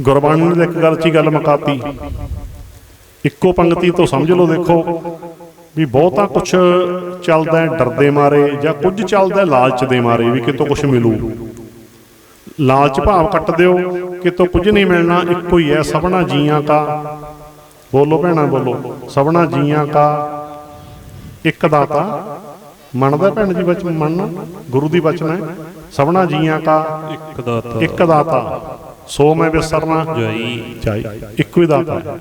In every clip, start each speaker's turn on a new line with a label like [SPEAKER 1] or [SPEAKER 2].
[SPEAKER 1] ਗੁਰਬਾਣੀ ਨੇ ਇੱਕ ਗੱਲ 'ਚ ਹੀ ਗੱਲ ਮੁਕਾਤੀ। ਇੱਕੋ ਪੰਕਤੀ ਤੋਂ ਸਮਝ ਲਓ ਦੇਖੋ ਵੀ ਬਹੁਤਾ ਕੁਝ ਚੱਲਦਾ ਹੈ ਡਰਦੇ ਮਾਰੇ ਜਾਂ ਕੁਝ ਚੱਲਦਾ ਹੈ ਲਾਲਚ ਦੇ ਮਾਰੇ ਵੀ ਕਿਤੋਂ ਕੁਝ ਮਿਲੂ। ਲਾਲਚ ਭਾਵ ਕੱਟ ਦਿਓ ਕਿਤੋਂ ਕੁਝ ਨਹੀਂ ਮਿਲਣਾ ਇੱਕੋ ਹੀ ਹੈ ਸਭਨਾ ਜੀਆਂ ਕਾ। ਬੋਲੋ ਭੈਣਾ ਬੋਲੋ। ਸਭਨਾ ਜੀਆਂ ਕਾ। ਇੱਕ ਦਾਤਾ। ਮੰਨਦਾ ਭੈਣ ਜੀ ਵਿੱਚ ਮੰਨਣਾ? ਗੁਰੂ ਦੀ ਬਚਨ ਹੈ। ਸਭਨਾ ਜੀਆਂ ਕਾ।
[SPEAKER 2] ਇੱਕ ਦਾਤਾ।
[SPEAKER 1] ਇੱਕ ਦਾਤਾ। ਸੋ ਮੈਂ ਵਿਸਰਨਾ
[SPEAKER 2] ਜਾਈ।
[SPEAKER 1] ਚਾਹੀ ਇੱਕੋ ਹੀ ਦਾਤਾ ਹੈ।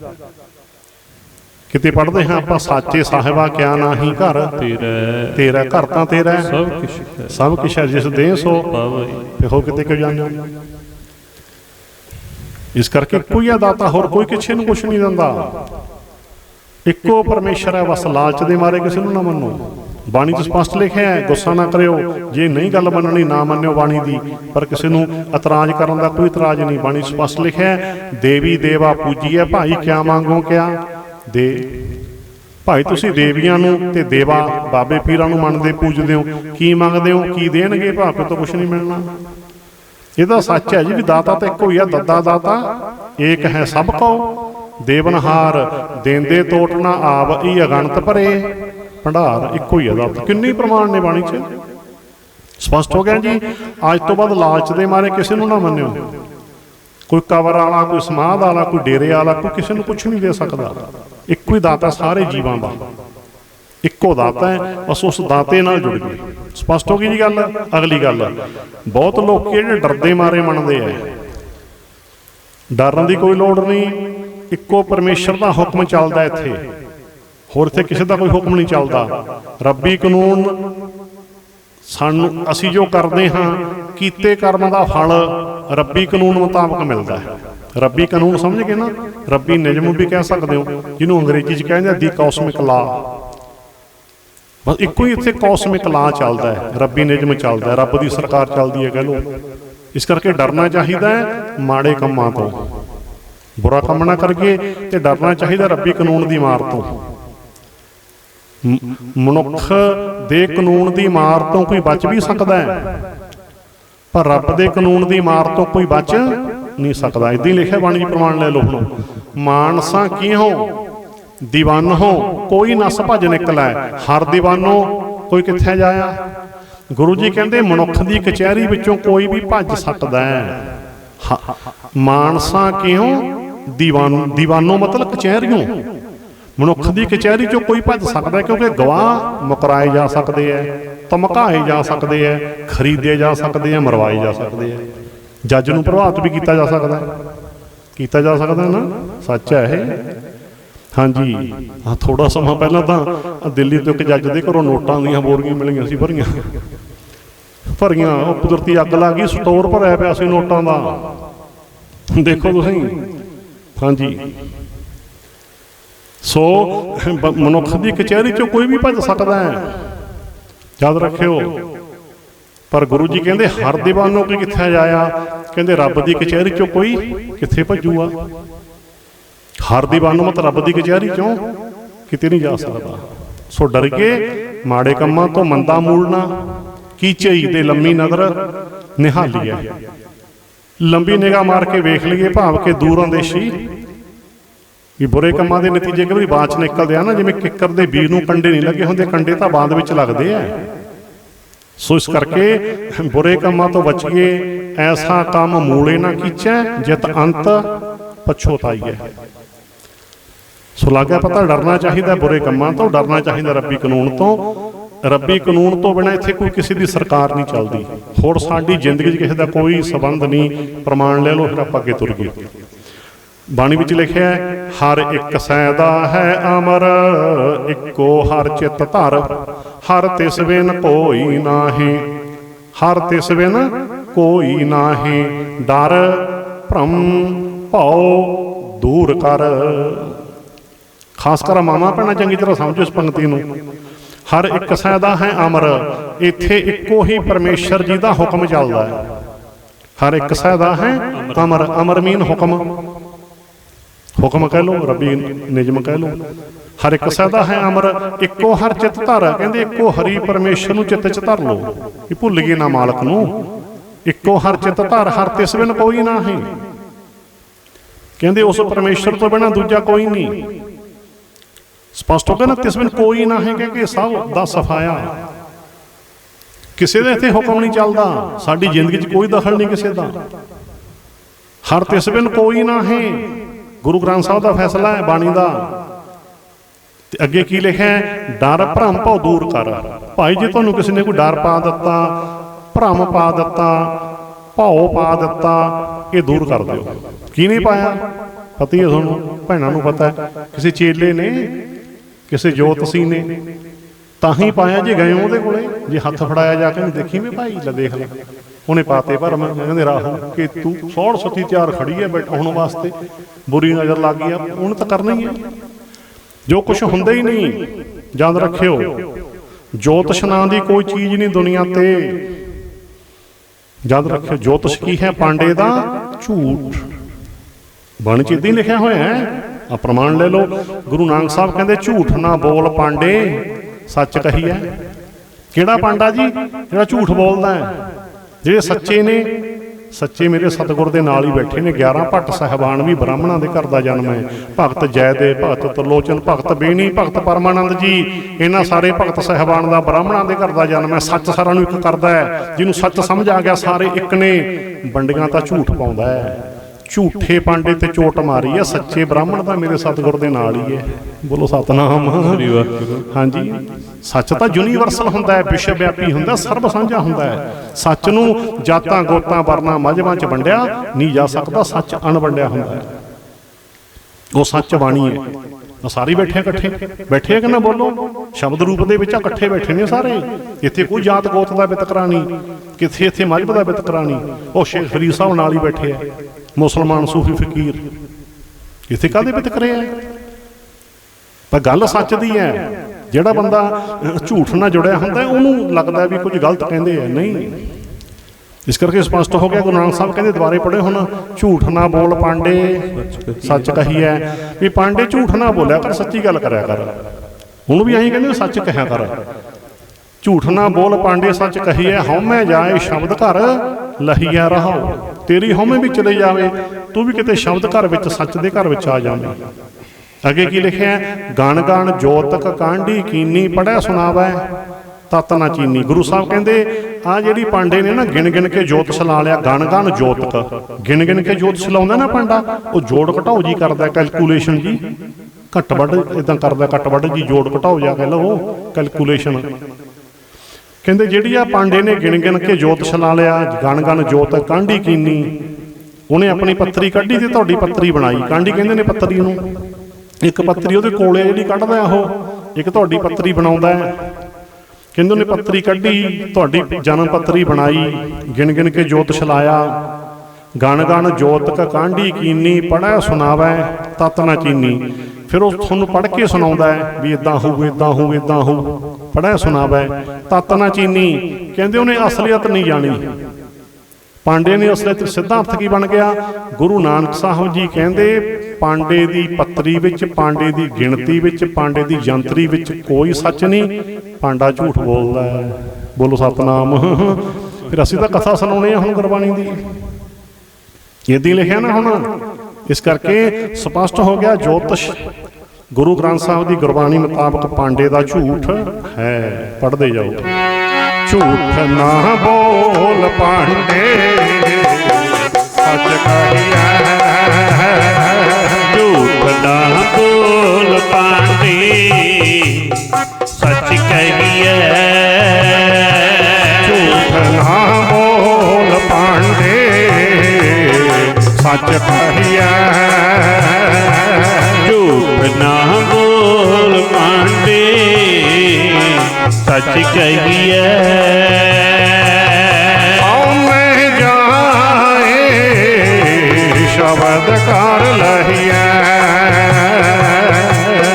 [SPEAKER 1] ਕਿਤੇ ਪੜ੍ਹਦੇ ਹਾਂ ਆਪਾਂ ਸਾਚੇ ਸਾਹਿਬਾ ਕਿਆ ਨਾਹੀ ਘਰ?
[SPEAKER 2] ਤੇਰਾ
[SPEAKER 1] ਤੇਰਾ ਘਰ ਤਾਂ ਤੇਰਾ
[SPEAKER 2] ਸਭ ਕੁਛ
[SPEAKER 1] ਸਭ ਕੁਛ ਹੈ ਜਿਸ ਦੇ ਸੋ ਤੇ ਹੋ ਕਿਤੇ ਕਿਉਂ ਜਾਂਦੇ? ਇਸ ਕਰਕੇ ਕੋਈ ਆ ਦਾਤਾ ਹੋਰ ਕੋਈ ਕਿਸੇ ਨੂੰ ਕੁਛ ਨਹੀਂ ਦਿੰਦਾ। ਇੱਕੋ ਪਰਮੇਸ਼ਰ ਹੈ ਬਸ ਲਾਲਚ ਦੇ ਮਾਰੇ ਕਿਸੇ ਨੂੰ ਨਾ ਮੰਨੋ। ਬਾਣੀ 'ਚ ਸਪਸ਼ਟ ਲਿਖਿਆ ਹੈ, ਗੁੱਸਾ ਨਾ ਕਰਿਓ। ਜੇ ਨਹੀਂ ਗੱਲ ਮੰਨਣੀ, ਨਾ ਮੰਨਿਓ ਬਾਣੀ ਦੀ। ਪਰ ਕਿਸੇ ਨੂੰ ਇਤਰਾਜ਼ ਕਰਨ ਦਾ ਕੋਈ ਇਤਰਾਜ਼ ਨਹੀਂ। ਬਾਣੀ ਸਪਸ਼ਟ ਲਿਖਿਆ ਹੈ, ਦੇਵੀ ਦੇਵਾ ਪੂਜੀਏ ਭਾਈ ਕਿਆ ਮੰਗੋ ਕਿਆ? ਦੇ ਭਾਈ ਤੁਸੀਂ ਦੇਵੀਆਂ ਨੂੰ ਤੇ ਦੇਵਾ ਬਾਬੇ ਪੀਰਾਂ ਨੂੰ ਮੰਨਦੇ, ਪੂਜਦੇ ਹੋ। ਕੀ ਮੰਗਦੇ ਹੋ? ਕੀ ਦੇਣਗੇ? ਭਾਪੇ ਤੋਂ ਕੁਝ ਨਹੀਂ ਮਿਲਣਾ। ਇਹਦਾ ਸੱਚ ਹੈ ਜੀ ਵੀ ਦਾਤਾ ਤਾਂ ਇੱਕੋ ਹੀ ਆ, ਦੱਦਾ ਦਾਤਾ। ਏਕ ਹੈ ਸਭ ਕੋ ਦੇਵਨਹਾਰ, ਦੇਂਦੇ ਤੋਟਣਾ ਆਪ ਹੀ ਅਗਣਤ ਭਰੇ। ਭੰਡਾਰ ਇੱਕੋ ਹੀ ਹੈ ਦਾਤਾ ਕਿੰਨੀ ਪ੍ਰਮਾਣ ਨੇ ਬਾਣੀ 'ਚ ਸਪਸ਼ਟ ਹੋ ਗਿਆ ਜੀ, ਅੱਜ ਤੋਂ ਬਾਅਦ ਲਾਲਚ ਦੇ ਮਾਰੇ ਕਿਸੇ ਨੂੰ ਨਾ ਮੰਨਿਓ। ਕੋਈ ਕਵਰ ਵਾਲਾ, ਕੋਈ ਸਮਾਧ ਵਾਲਾ, ਕੋਈ ਡੇਰੇ ਵਾਲਾ, ਕੋਈ ਕਿਸੇ ਨੂੰ ਕੁਝ ਨਹੀਂ ਦੇ ਸਕਦਾ। ਇੱਕੋ ਹੀ ਦਾਤਾ ਸਾਰੇ ਜੀਵਾਂ ਦਾ। ਇੱਕੋ ਦਾਤਾ ਹੈ, ਬਸ ਉਸ ਦਾਤੇ ਨਾਲ ਜੁੜ ਗਏ ਸਪਸ਼ਟ ਹੋ ਗਈ ਜੀ ਗੱਲ, ਅਗਲੀ ਗੱਲ। ਬਹੁਤ ਲੋਕ ਜਿਹੜੇ ਡਰਦੇ ਮਾਰੇ ਮੰਨਦੇ ਆ। ਡਰਨ ਦੀ ਕੋਈ ਲੋੜ ਨਹੀਂ, ਇੱਕੋ ਪਰਮੇਸ਼ਰ ਦਾ ਹੁਕਮ ਚੱਲਦਾ ਇੱਥੇ। ਹੋਰ ਇੱਥੇ ਕਿਸੇ ਦਾ ਕੋਈ ਹੁਕਮ ਨਹੀਂ ਚੱਲਦਾ। ਰੱਬੀ ਕਾਨੂੰਨ ਸਾਨੂੰ ਅਸੀਂ ਜੋ ਕਰਦੇ ਹਾਂ, ਕੀਤੇ ਕਰਮ ਦਾ ਫਲ ਰੱਬੀ ਕਾਨੂੰਨ ਮੁਤਾਬਕ ਮਿਲਦਾ ਹੈ। ਰੱਬੀ ਕਾਨੂੰਨ ਸਮਝ ਗਏ ਨਾ? ਰੱਬੀ ਨਿਯਮ ਵੀ ਕਹਿ ਸਕਦੇ ਹੋ, ਜਿਹਨੂੰ ਅੰਗਰੇਜ਼ੀ 'ਚ ਕਹਿੰਦੇ ਆ ਦੀ ਕਾਸਮਿਕ ਲਾ। ਬਸ ਇੱਕੋ ਹੀ ਇੱਥੇ ਕਾਸਮਿਕ ਲਾ ਚੱਲਦਾ ਹੈ, ਰੱਬੀ ਨਿਯਮ ਚੱਲਦਾ ਹੈ, ਰੱਬ ਦੀ ਸਰਕਾਰ ਚੱਲਦੀ ਹੈ ਕਹ ਲੋ ਇਸ ਕਰਕੇ ਡਰਨਾ ਚਾਹੀਦਾ ਹੈ ਮਾੜੇ ਕੰਮਾਂ ਤੋਂ। ਬੁਰਾ ਕੰਮ ਨਾ ਕਰੀਏ ਤੇ ਡਰਨਾ ਚਾਹੀਦਾ ਰੱਬੀ ਕਾਨੂੰਨ ਦੀ ਮਾਰ ਤੋਂ। ਮਨੁੱਖ ਦੇ ਕਾਨੂੰਨ ਦੀ ਮਾਰ ਤੋਂ ਕੋਈ ਬਚ ਵੀ ਸਕਦਾ ਹੈ। ਪਰ ਰੱਬ ਦੇ ਕਾਨੂੰਨ ਦੀ ਮਾਰ ਤੋਂ ਕੋਈ ਬਚ ਨਹੀਂ ਸਕਦਾ। ਇਦਾਂ ਲਿਖਿਆ ਬਾਣੀ ਜੀ, ਪ੍ਰਮਾਣ ਲੈ ਲਓ ਹੁਣ। ਮਾਨਸਾ ਕਿਉ ਦੀਵਾਨੋ। ਕੋਈ ਨਸ ਭਜ ਨਿਕਲੈ। ਹਰ ਦੀਵਾਨੋ ਕੋਈ ਕਿੱਥੇ ਜਾਇਆ? ਗੁਰੂ ਜੀ ਕਹਿੰਦੇ, ਮਨੁੱਖ ਦੀ ਕਚਹਿਰੀ ਵਿੱਚੋਂ ਕੋਈ ਵੀ ਭੱਜ ਸਕਦਾ ਹੈ। ਮਾਨਸਾ ਕਿਉ ਦੀਵਾਨ, ਦੀਵਾਨੋ ਮਤਲਬ ਕਚਹਿਰੀਓਂ। ਮਨੁੱਖ ਦੀ ਕਚਹਿਰੀ ਚੋਂ ਕੋਈ ਭੱਜ ਸਕਦਾ ਕਿਉਂਕਿ ਗਵਾਹ ਮੁਕਰਾਏ ਜਾ ਸਕਦੇ ਐ ਧਮਕਾਏ ਜਾ ਸਕਦੇ ਐ ਖਰੀਦੇ ਜਾ ਸਕਦੇ ਐ ਮਰਵਾਏ ਜਾ ਸਕਦੇ ਐ ਜੱਜ ਨੂੰ ਪ੍ਰਭਾਵਿਤ ਵੀ ਕੀਤਾ ਜਾ ਸਕਦਾ ਕੀਤਾ ਜਾ ਸਕਦਾ ਨਾ? ਸੱਚ ਹੈ ਇਹ। ਹਾਂਜੀ। ਆ ਥੋੜਾ ਸਮਾਂ ਪਹਿਲਾਂ ਤਾਂ ਦਿੱਲੀ ਤੋਂ ਇੱਕ ਜੱਜ ਦੇ ਘਰੋਂ ਨੋਟਾਂ ਦੀਆਂ ਬੋਰੀਆਂ ਮਿਲੀਆਂ ਸੀ ਭਰੀਆਂ। ਭਰੀਆਂ ਉਹ ਕੁਦਰਤੀ ਅੱਗ ਲੱਗ ਗਈ ਸਟੋਰ ਭਰਿਆ ਪਿਆ ਸੀ ਨੋਟਾਂ ਦਾ। ਦੇਖੋ ਤੁਸੀਂ। ਹਾਂਜੀ। ਸੋ ਮਨੁੱਖ ਦੀ ਕਚਹਿਰੀ ਚੋਂ ਕੋਈ ਵੀ ਭੱਜ ਸਕਦਾ ਹੈ। ਯਾਦ ਰੱਖਿਓ, ਪਰ ਗੁਰੂ ਜੀ ਕਹਿੰਦੇ, ਹਰ ਦੀਵਾਨੋਂ ਕੋਈ ਕਿੱਥੇ ਜਾਇਆ? ਕਹਿੰਦੇ, ਰੱਬ ਦੀ ਕਚਹਿਰੀ ਚੋਂ ਕੋਈ ਕਿੱਥੇ ਭੱਜੂਗਾ? ਹਰ ਦੀਵਾਨੋਂ ਮਤ ਰੱਬ ਦੀ ਕਚਹਿਰੀ ਚੋਂ ਕਿਤੇ ਨਹੀਂ ਜਾ ਸਕਦਾ। ਸੋ ਡਰ ਕੇ ਮਾੜੇ ਕੰਮਾਂ ਤੋਂ ਮੰਦਾ ਮੂਲਣਾ ਕੀ ਚਈ ਤੇ ਲੰਮੀ ਨਜ਼ਰ ਨਿਹਾਲੀ ਹੈ। ਲੰਬੀ ਨਿਗਾਹ ਮਾਰ ਕੇ ਵੇਖ ਲਈਏ, ਭਾਵ ਕਿ ਦੂਰ ਅੰਦੇਸ਼ੀ ਵੀ ਬੁਰੇ ਕੰਮਾਂ ਦੇ ਨਤੀਜੇ ਕਈ ਵਾਰੀ ਬਾਅਦ ਚ ਨਿਕਲਦੇ ਆ ਨਾ, ਜਿਵੇਂ ਕਿੱਕਰ ਦੇ ਬੀਜ ਨੂੰ ਕੰਡੇ ਨਹੀਂ ਲੱਗੇ ਹੁੰਦੇ, ਕੰਡੇ ਤਾਂ ਬਾਅਦ ਵਿੱਚ ਲੱਗਦੇ ਆ। ਸੋ ਇਸ ਕਰਕੇ ਬੁਰੇ ਕੰਮਾਂ ਤੋਂ ਬਚੀਏ, ਐਸਾ ਕੰਮ ਮੂਲੇ ਨਾ ਕੀਚੈ ਜਿਤ ਅੰਤ ਪਛੋਤਾਈਐ ਸੋ ਲੱਗਿਆ ਪਤਾ ਡਰਨਾ ਚਾਹੀਦਾ ਬੁਰੇ ਕੰਮਾਂ ਤੋਂ, ਡਰਨਾ ਚਾਹੀਦਾ ਰੱਬੀ ਕਾਨੂੰਨ ਤੋਂ। ਰੱਬੀ ਕਾਨੂੰਨ ਤੋਂ ਬਿਨਾਂ ਇੱਥੇ ਕੋਈ ਕਿਸੇ ਦੀ ਸਰਕਾਰ ਨਹੀਂ ਚੱਲਦੀ। ਹੋਰ ਸਾਡੀ ਜ਼ਿੰਦਗੀ 'ਚ ਕਿਸੇ ਦਾ ਕੋਈ ਸਬੰਧ ਨਹੀਂ, ਪ੍ਰਮਾਣ ਲੈ ਲਓ, ਫਿਰ ਆਪਾਂ ਅੱਗੇ ਤੁਰ ਗਏ। ਬਾਣੀ ਵਿੱਚ ਲਿਖਿਆ ਹੈ, ਹਰ ਇੱਕ ਸੈਦਾ ਹੈ ਅਮਰ, ਇੱਕੋ ਹਰ ਚਿੱਤ ਧਰ, ਹਰ ਤਿਸ ਬਿਨ ਕੋਈ ਨਾਹੀ। ਹਰ ਤਿਸ ਬਿਨ ਕੋਈ ਨਾਹੀ, ਡਰ ਭ੍ਰਮ ਭਉ ਦੂਰ ਕਰ। ਖਾਸ ਕਰ ਮਾਮਾ ਭੈਣਾਂ ਚੰਗੀ ਤਰ੍ਹਾਂ ਸਮਝੋ ਇਸ ਪੰਕਤੀ ਨੂੰ। ਹਰ ਇੱਕ ਸੈਦਾ ਹੈ ਅਮਰ, ਇੱਥੇ ਇੱਕੋ ਹੀ ਪਰਮੇਸ਼ਰ ਜੀ ਦਾ ਹੁਕਮ ਚੱਲਦਾ ਹੈ। ਹਰ ਇੱਕ ਸੈਦਾ ਹੈ ਅਮਰ ਅਮਰ ਮੀਨ ਹੁਕਮ। ਹੁਕਮ ਕਹਿ ਲਓ ਰੱਬੀ ਨਿਯਮ ਕਹਿ ਲਓ ਹਰ ਇੱਕ ਸਦਾ ਹੈ ਅਮਰ, ਇੱਕੋ ਹਰ ਚਿੱਤ ਧਰ ਕਹਿੰਦੇ ਇੱਕੋ ਹਰੀ ਪਰਮੇਸ਼ਰ ਨੂੰ ਚਿੱਤ ਚ ਧਰ ਲਓ। ਇਹ ਭੁੱਲ ਗਏ ਨਾ ਮਾਲਕ ਨੂੰ। ਇੱਕੋ ਹਰ ਚਿੱਤ ਧਰ, ਹਰ ਤਿਸ ਬਿਨ ਕੋਈ ਨਾ ਹੈ। ਕਹਿੰਦੇ ਉਸ ਪਰਮੇਸ਼ਰ ਤੋਂ ਬਿਨਾ ਦੂਜਾ ਕੋਈ ਨਹੀਂ। ਸਪਸ਼ਟ ਹੋ ਗਿਆ ਨਾ, ਤਿਸ ਬਿਨ ਕੋਈ ਨਾ ਹੈ ਕਿ ਸਭ ਦਾ ਸਫਾਇਆ। ਕਿਸੇ ਦੇ ਇੱਥੇ ਹੁਕਮ ਨਹੀਂ ਚੱਲਦਾ। ਸਾਡੀ ਜ਼ਿੰਦਗੀ 'ਚ ਕੋਈ ਦਖਲ ਨਹੀਂ ਕਿਸੇ ਦਾ। ਹਰ ਤਿਸ ਬਿਨ ਕੋਈ ਨਾ ਹੈ। ਗੁਰੂ ਗ੍ਰੰਥ ਸਾਹਿਬ ਦਾ ਫੈਸਲਾ ਹੈ ਬਾਣੀ ਦਾ। ਤੇ ਅੱਗੇ ਕੀ ਲਿਖਿਆ ਹੈ? ਡਰ ਭ੍ਰਮ ਭਉ ਦੂਰ ਕਰ। ਭਾਈ ਜੇ ਤੁਹਾਨੂੰ ਕਿਸੇ ਨੇ ਕੋਈ ਡਰ ਪਾ ਦਿੱਤਾ, ਭ੍ਰਮ ਪਾ ਦਿੱਤਾ, ਭਉ ਪਾ ਦਿੱਤਾ, ਇਹ ਦੂਰ ਕਰ ਦਿਓ। ਕੀ ਨਹੀਂ ਪਾਇਆ? ਪਤੀ ਹੈ ਤੁਹਾਨੂੰ, ਭੈਣਾਂ ਨੂੰ ਪਤਾ ਹੈ। ਕਿਸੇ ਚੇਲੇ ਨੇ, ਕਿਸੇ ਜੋਤਸੀ ਨੇ, ਤਾਂ ਹੀ ਪਾਇਆ ਜੇ ਗਏ ਉਹਦੇ ਕੋਲੇ। ਜੇ ਹੱਥ ਫੜਾਇਆ ਜਾ ਕੇ ਉਹਨੂੰ ਦੇਖੀ ਵੀ ਭਾਈ ਲੈ ਦੇਖ ਲੈ। ਉਹਨੇ ਪਾਤੇ ਭਰਮ ਕਹਿੰਦੇ ਰਾਹੂ ਕਿ ਤੂੰ ਸੌੜ ਸੁੱਤੀ ਤਿਆਰ ਖੜੀ ਹੈ ਬੈਠਣ ਵਾਸਤੇ। ਬੁਰੀ ਨਜ਼ਰ ਲੱਗ ਗਈ ਆ। ਉਹਨੇ ਤਾਂ ਕਰਨਾ ਹੀ। ਹੈ ਜੋ ਕੁਝ ਹੁੰਦਾ ਹੀ ਨਹੀਂ, ਯਾਦ ਰੱਖਿਓ ਜੋਤਿਸ਼ ਨਾਂ ਦੀ ਕੋਈ ਚੀਜ਼ ਨਹੀਂ ਦੁਨੀਆ ਤੇ। ਯਾਦ ਰੱਖਿਓ, ਜੋਤਿਸ਼ ਕੀ ਹੈ ਪਾਂਡੇ ਦਾ? ਝੂਠ। ਬਣ ਚ ਇਦਾਂ ਲਿਖਿਆ ਹੋਇਆ ਹੈ ਆ ਪ੍ਰਮਾਣ ਲੈ ਲਓ। ਗੁਰੂ ਨਾਨਕ ਸਾਹਿਬ ਕਹਿੰਦੇ, ਝੂਠ ਨਾ ਬੋਲ ਪਾਂਡੇ। ਸੱਚ ਕਹੀ ਹੈ। ਕਿਹੜਾ ਪਾਂਡਾ ਜੀ? ਜਿਹੜਾ ਝੂਠ ਬੋਲਦਾ ਹੈ। ਜਿਹੜੇ ਸੱਚੇ ਨੇ, ਸੱਚੇ ਮੇਰੇ ਸਤਿਗੁਰ ਦੇ ਨਾਲ ਹੀ ਬੈਠੇ ਨੇ। 11 ਭੱਟ ਸਹਿਬਾਨ ਵੀ ਬ੍ਰਾਹਮਣਾਂ ਦੇ ਘਰ ਦਾ ਜਨਮ ਹੈ। ਭਗਤ ਜੈਦੇ, ਭਗਤ ਤਰਲੋਚਨ ਭਗਤ ਬੇਣੀ, ਭਗਤ ਪਰਮਾਨੰਦ ਜੀ, ਇਹਨਾਂ ਸਾਰੇ ਭਗਤ ਸਹਿਬਾਨ ਦਾ ਬ੍ਰਾਹਮਣਾਂ ਦੇ ਘਰ ਦਾ ਜਨਮ ਹੈ। ਸੱਚ ਸਾਰਿਆਂ ਨੂੰ ਇੱਕ ਕਰਦਾ ਹੈ। ਜਿਹਨੂੰ ਸੱਚ ਸਮਝ ਆ ਗਿਆ, ਸਾਰੇ ਇੱਕ ਨੇ। ਵੰਡੀਆਂ ਤਾਂ ਝੂਠ ਪਾਉਂਦਾ ਹੈ। ਝੂਠੇ ਪਾਂਡੇ ਤੇ ਚੋਟ ਮਾਰੀ ਹੈ ਸੱਚੇ ਬ੍ਰਾਹਮਣ ਦਾ ਮੇਰੇ ਸਤਿਗੁਰ ਦੇ ਨਾਲ ਹੀ ਹੈ ਬੋਲੋ ਸਤਨਾਮ। ਹਾਂਜੀ। ਸੱਚ ਤਾਂ ਯੂਨੀਵਰਸਲ ਹੁੰਦਾ ਹੈ ਵਿਸ਼ਵ ਵਿਆਪੀ ਹੁੰਦਾ ਸਰਬ ਸਾਂਝਾ ਹੁੰਦਾ ਹੈ। ਸੱਚ ਨੂੰ ਜਾਤਾਂ ਗੋਤਾਂ ਵਰਨਾ ਮਜਬਾਂ ਚ ਵੰਡਿਆ ਨਹੀਂ ਜਾ ਸਕਦਾ ਸੱਚ ਅਣਵੰਡਿਆ ਹੁੰਦਾ ਹੈ। ਉਹ ਸੱਚ ਬਾਣੀ ਹੈ। ਉਹ ਸਾਰੇ ਬੈਠੇ ਆ ਇਕੱਠੇ। ਬੈਠੇ ਆ ਕਿ ਨਾ ਬੋਲੋ? ਸ਼ਬਦ ਰੂਪ ਦੇ ਵਿੱਚ ਆ ਇਕੱਠੇ ਬੈਠੇ ਨੇ ਸਾਰੇ। ਇੱਥੇ ਕੋਈ ਜਾਤ ਗੋਤ ਦਾ ਵਿਤਕਰਾ ਨਹੀਂ। ਕਿੱਥੇ ਇੱਥੇ ਮਜਬ ਦਾ ਵਿਤਕਰਾ ਨਹੀਂ। ਉਹ ਸ਼ੇਖ ਫਰੀਦ ਸਾਹਿਬ ਨਾਲ ਹੀ ਬੈਠੇ ਆ। ਮੁਸਲਮਾਨ ਸੂਫੀ ਫਕੀਰ। ਇੱਥੇ ਕਾਦੇ ਵਿਤਕਰੇ ਆ? ਪਰ ਗੱਲ ਸੱਚ ਦੀ ਹੈ। ਜਿਹੜਾ ਬੰਦਾ ਝੂਠ ਨਾਲ ਜੁੜਿਆ ਹੁੰਦਾ, ਉਹਨੂੰ ਲੱਗਦਾ ਵੀ ਕੁਝ ਗਲਤ ਕਹਿੰਦੇ ਆ। ਨਹੀਂ। ਇਸ ਕਰਕੇ ਸਪਸ਼ਟ ਹੋ ਗਿਆ, ਗੁਰੂ ਨਾਨਕ ਸਾਹਿਬ ਕਹਿੰਦੇ, ਦੁਬਾਰੇ ਪੜ੍ਹੇ ਹੁਣ, ਝੂਠ ਨਾ ਬੋਲ ਪਾਂਡੇ। ਸੱਚ ਕਹੀਐ ਵੀ ਪਾਂਡੇ ਝੂਠ ਨਾ ਬੋਲਿਆ ਕਰ, ਸੱਚੀ ਗੱਲ ਕਰਿਆ ਕਰ। ਉਹਨੂੰ ਵੀ ਅਸੀਂ ਕਹਿੰਦੇ, ਸੱਚ ਕਹਿਆ ਕਰ। ਝੂਠ ਨਾ ਬੋਲ ਪਾਂਡੇ, ਸੱਚ ਕਹੀਐ ਹਉਮੈ ਜਾਏ ਸ਼ਬਦ ਘਰ ਲਹੀਐ ਰਹਾਓ ਤੇਰੀ ਹਉਮੈ ਵੀ ਚਲੇ ਜਾਵੇ, ਤੂੰ ਵੀ ਕਿਤੇ ਸ਼ਬਦ ਘਰ ਵਿੱਚ, ਸੱਚ ਦੇ ਘਰ ਵਿੱਚ ਆ ਜਾਵੇਂ। ਅੱਗੇ ਕੀ ਲਿਖਿਆ ਗਣ ਗਣ ਜੋਤਕ ਕਾਂਢੀ, ਕੀਨੀ ਪੜਿਆ ਸੁਣਾਵੈ। ਤਤ ਨਾ ਚੀਨੀ। ਗੁਰੂ ਸਾਹਿਬ ਕਹਿੰਦੇ, ਆ ਜਿਹੜੀ ਪਾਂਡੇ ਨੇ ਨਾ ਗਿਣ ਗਿਣ ਕੇ ਜੋਤ ਸਲਾ ਲਿਆ, ਗਣ ਗਣ ਜੋਤਕ ਗਿਣ ਗਿਣ ਕੇ ਜੋਤ ਸਲਾਉਂਦਾ ਨਾ ਪਾਂਡਾ, ਉਹ ਜੋੜ ਘਟਾਓ ਜੀ ਕਰਦਾ, ਕੈਲਕੂਲੇਸ਼ਨ ਜੀ। ਘੱਟ ਵੱਢ ਇਦਾਂ ਕਰਦਾ, ਘੱਟ ਵੱਢ ਜੀ, ਜੋੜ ਘਟਾਓ ਜਾ ਕੇ ਲਓ ਕੈਲਕੂਲੇਸ਼ਨ। ਕਹਿੰਦੇ ਜਿਹੜੀ ਆ ਪਾਂਡੇ ਨੇ ਗਿਣ ਗਿਣ ਕੇ ਜੋਤ ਛਲਾ ਲਿਆ, ਗਣ ਗਣ ਜੋਤ ਕਾਂਢੀ ਕੀਨੀ। ਉਹਨੇ ਆਪਣੀ ਪੱਤਰੀ ਕੱਢੀ ਤੇ ਤੁਹਾਡੀ ਪੱਤਰੀ ਬਣਾਈ। ਕਾਂਢੀ ਕਹਿੰਦੇ ਨੇ ਪੱਤਰੀ ਨੂੰ। ਇੱਕ ਪੱਤਰੀ ਉਹਦੇ ਕੋਲੇ ਜਿਹੜੀ ਕੱਢਦਾ ਉਹ, ਇੱਕ ਤੁਹਾਡੀ ਪੱਤਰੀ ਬਣਾਉਂਦਾ ਹੈ। ਕਹਿੰਦੇ ਉਹਨੇ ਪੱਤਰੀ ਕੱਢੀ, ਤੁਹਾਡੀ ਜਨਮ ਪੱਤਰੀ ਬਣਾਈ, ਗਿਣ ਗਿਣ ਕੇ ਜੋਤ ਛਲਾਇਆ। ਗਣ ਗਣ ਜੋਤਕ ਕਾਂਢੀ ਕੀਨੀ ਪੜ੍ਹੈ ਸੁਣਾਵੈ ਤਤ ਨਾ ਚੀਨੀ ਫਿਰ ਉਹ ਤੁਹਾਨੂੰ ਪੜ੍ਹ ਕੇ ਸੁਣਾਉਂਦਾ ਹੈ ਵੀ ਇਦਾਂ ਹੋਊ ਇਦਾਂ ਹੋਊ ਇਦਾਂ ਹੋਊ। ਪੜ੍ਹੈ ਸੁਣਾਵੈ, ਤਤ ਨਾ ਚੀਨੀ। ਕਹਿੰਦੇ ਉਹਨੇ ਅਸਲੀਅਤ ਨਹੀਂ ਜਾਣੀ। ਪਾਂਡੇ ਨੇ ਅਸਲੀਅਤ ਸਿੱਧਾ ਅਰਥ ਕੀ ਬਣ ਗਿਆ? ਗੁਰੂ ਨਾਨਕ ਸਾਹਿਬ ਜੀ ਕਹਿੰਦੇ, ਪਾਂਡੇ ਦੀ ਪੱਤਰੀ ਵਿੱਚ, ਪਾਂਡੇ ਦੀ ਗਿਣਤੀ ਵਿੱਚ, ਪਾਂਡੇ ਦੀ ਜੰਤਰੀ ਵਿੱਚ ਕੋਈ ਸੱਚ ਨਹੀਂ। ਪਾਂਡਾ ਝੂਠ ਬੋਲਦਾ ਹੈ। ਬੋਲੋ ਸਤਨਾਮ। ਫਿਰ ਅਸੀਂ ਤਾਂ ਕਥਾ ਸੁਣਾਉਣੇ ਆ ਹੁਣ ਗੁਰਬਾਣੀ ਦੀ। ਇਦਾਂ ਲਿਖਿਆ ਨਾ ਹੁਣ। ਇਸ ਕਰਕੇ ਸਪਸ਼ਟ ਹੋ ਗਿਆ, ਜੋਤਿਸ਼ ਗੁਰੂ ਗ੍ਰੰਥ ਸਾਹਿਬ ਦੀ ਗੁਰਬਾਣੀ ਮੁਤਾਬਕ ਪਾਂਡੇ ਦਾ ਝੂਠ ਹੈ, ਪੜ੍ਹਦੇ ਜਾਓ। ਝੂਠ ਨਾ ਬੋਲ ਪਾਂਡੇ, ਸੱਚ ਕਹੀਐ,
[SPEAKER 2] ਝੂਠ ਨਾ ਬੋਲ ਪਾਂਡੇ, ਸੱਚ ਕਹੀਏ
[SPEAKER 1] ਝੂਠ ਨਾ ਬੋਲ ਪਾਂਡੇ, ਸੱਚ ਕਹੀਐ।
[SPEAKER 2] ਨਾ ਬੋਲ ਪਾਂਡੇ। ਸੱਚ ਕਹੀਏ
[SPEAKER 1] ਹਉਮੈ ਜਾਏ ਸ਼ਬਦ ਕਰ ਲਹੀਐ।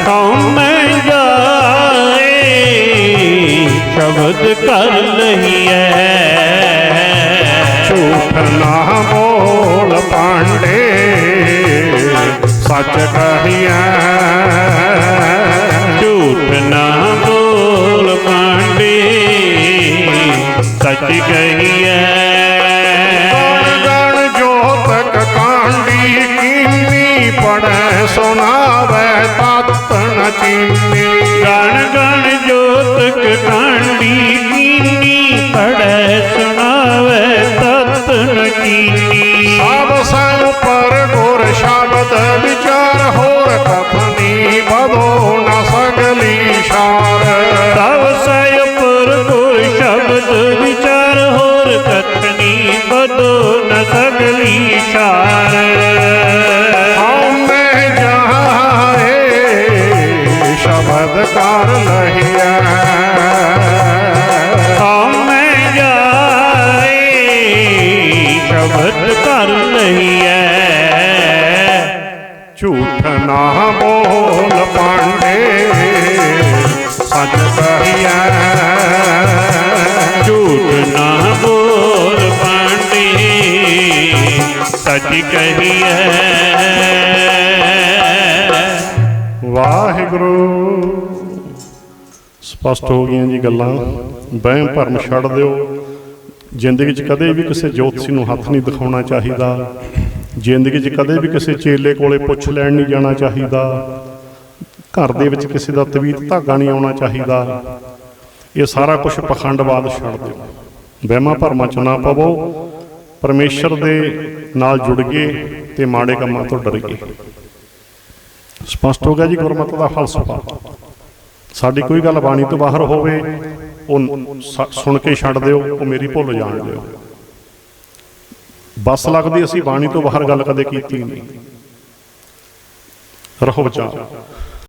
[SPEAKER 2] ਹਉਮੈ ਜਾਏ ਸ਼ਬਦ ਕਰ ਲਹੀਏ
[SPEAKER 1] ਝੂਠ ਨਾ ਬੋਲ ਪਾਂਡੇ। ਸੱਚ ਕਹੀਐ
[SPEAKER 2] ਝੂਠ ਨਾ ਬੋਲ ਪਾਂਡੇ। ਸੱਚ ਕਹੀਏ
[SPEAKER 1] ਗਣ ਜੋਤਕ ਕਾਂਡੀ ਕੀਨੀ ਪੜੈ ਸੁਣਾਵੇ ਤਤ ਨ ਚੀਨੀ।
[SPEAKER 2] ਗਣ ਗਣ ਜੋਤਕ
[SPEAKER 1] ਸ਼ਬਦ ਕਰ
[SPEAKER 2] ਲਈਐ
[SPEAKER 1] ਝੂਠ ਨਾ ਬੋਲ ਪਾਂਡੇ ਸੱਚ ਕਹੀਐ
[SPEAKER 2] ਝੂਠ ਨਾ ਬੋਲ ਪਾਂਡੇ ਸੱਚ ਕਹੀਐ
[SPEAKER 1] ਵਾਹਿਗੁਰੂ ਸਪਸ਼ਟ ਹੋ ਗਈਆਂ ਜੀ ਗੱਲਾਂ ਵਹਿਮ ਭਰਮ ਛੱਡ ਦਿਓ ਜ਼ਿੰਦਗੀ 'ਚ ਕਦੇ ਵੀ ਕਿਸੇ ਜੋਤਸ਼ੀ ਨੂੰ ਹੱਥ ਨਹੀਂ ਦਿਖਾਉਣਾ ਚਾਹੀਦਾ। ਜ਼ਿੰਦਗੀ 'ਚ ਕਦੇ ਵੀ ਕਿਸੇ ਚੇਲੇ ਕੋਲੇ ਪੁੱਛ ਲੈਣ ਨਹੀਂ ਜਾਣਾ ਚਾਹੀਦਾ। ਘਰ ਦੇ ਵਿੱਚ ਕਿਸੇ ਦਾ ਤਵੀਤ ਧਾਗਾ ਨਹੀਂ ਆਉਣਾ ਚਾਹੀਦਾ। ਇਹ ਸਾਰਾ ਕੁਝ ਪਖੰਡਵਾਦ ਛੱਡ ਦਿਓ। ਵਹਿਮਾਂ ਭਰਮਾਂ 'ਚ ਨਾ ਪਵੋ। ਪਰਮੇਸ਼ਰ ਦੇ ਨਾਲ ਜੁੜ ਗਏ ਤੇ ਮਾੜੇ ਕੰਮਾਂ ਤੋਂ ਡਰ ਗਏ। ਸਪਸ਼ਟ ਹੋ ਗਿਆ ਜੀ ਗੁਰਮਤਿ ਦਾ ਫਲਸਫਾ। ਸਾਡੀ ਕੋਈ ਗੱਲ ਬਾਣੀ ਤੋਂ ਬਾਹਰ ਹੋਵੇ ਉਹ ਸੁਣ ਕੇ ਛੱਡ ਦਿਓ, ਉਹ ਮੇਰੀ ਭੁੱਲ ਜਾਣ ਦਿਓ। ਬਸ ਲੱਗਦੀ, ਅਸੀਂ ਬਾਣੀ ਤੋਂ ਬਾਹਰ ਗੱਲ ਕਦੇ ਕੀਤੀ ਨਹੀਂ। ਰਹੋ ਬਚਾ